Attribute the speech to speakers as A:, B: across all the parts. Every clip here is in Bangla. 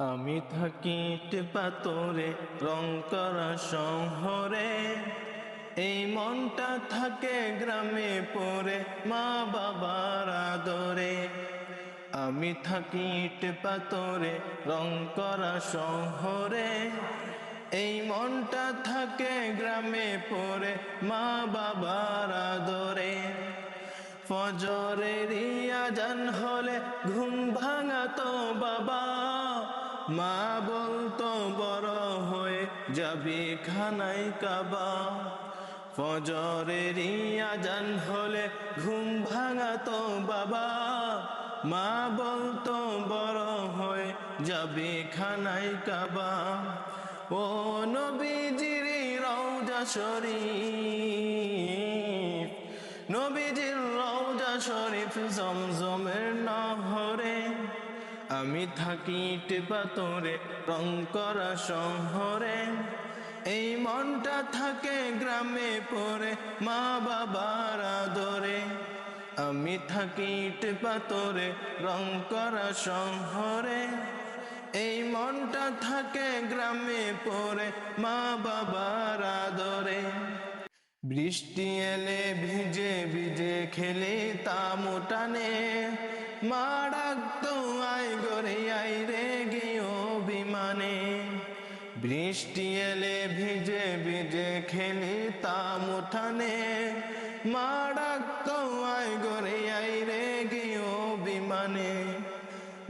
A: আমি থাকি পাতরে রং করা শহরে। এই মনটা থাকে গ্রামে পড়ে, মা বাবার আদরে। আমি থাকি পাতরে রং করা শহরে। এই মনটা থাকে গ্রামে পড়ে, মা বাবার আদরে। ফজরের আজান হলে মা বলতো, বড় হয়ে যাবি খানাই কাবা। ফজরের আজান হলে ঘুম ভাঙাতো বাবা। মা বলতো, বড় হয়ে যাবি খানাই কাবা। ও নবীজির রওজা শরীফ, নবীজির রওজা শরীফ জমজমের নহরে আমি থাকি টেপাতরে রং করা শহরে। এই মনটা থাকে গ্রামে পড়ে, মা বাবার আদরে। আমি থাকি টেপাতরে রং করা শহরে। এই মনটা থাকে গ্রামে পড়ে, মা বাবার আদরে। বৃষ্টি এলে ভিজে ভিজে খেলে তা মোটানে। মা বৃষ্টি এলে ভিজে ভিজে খেলি তা মুঠানে মা ডাকতো আই রে গিয়েও বিমানে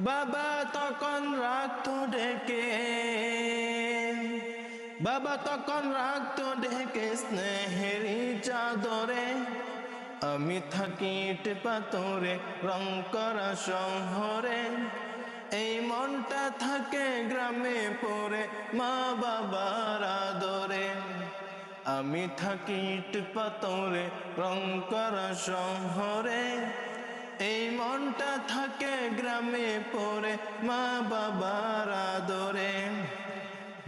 A: বাবা তখন রাখতো ডেকে, বাবা তখন রাখতো ঢেকে স্নেহেরি চাদরে। আমি থাকি টেপাতরে রং করা শহরে। এই মনটা থাকে গ্রামে পড়ে মা বাবার আদরে। আমি থাকি টেপাতরে রং করা শহরে। এই মনটা থাকে গ্রামে পড়ে মা বাবার আদরে।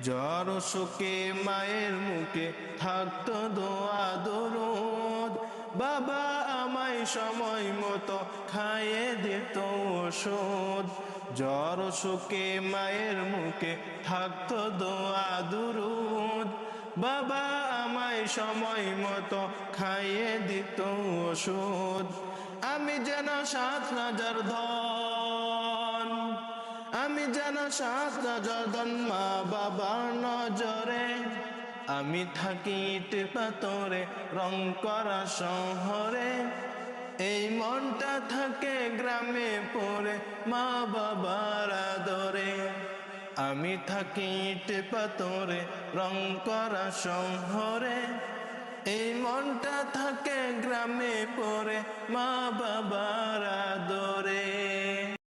A: জ্বর শোকে, মায়ের মুখে থাকতো দোয়া, দরদ। বাবা আমায় সময় মতো খাইয়ে দিত ওষুধ। জ্বর শোকে মায়ের মুখে থাকতো দোয়া দুরুদ। বাবা আমায় সময় মতো খাইয়ে দিত ওষুধ। আমি যেন সাত হাজার ধন। আমি যেন সাত নজর মা বাবার নজরে। আমি থাকি ইট পাতরে রং করা শহরে। এই মনটা থাকে গ্রামে পড়ে, মা বাবার আদরে। আমি থাকি ইট পাতরে রং করা শহরে। এই মনটা থাকে গ্রামে পড়ে, মা বাবার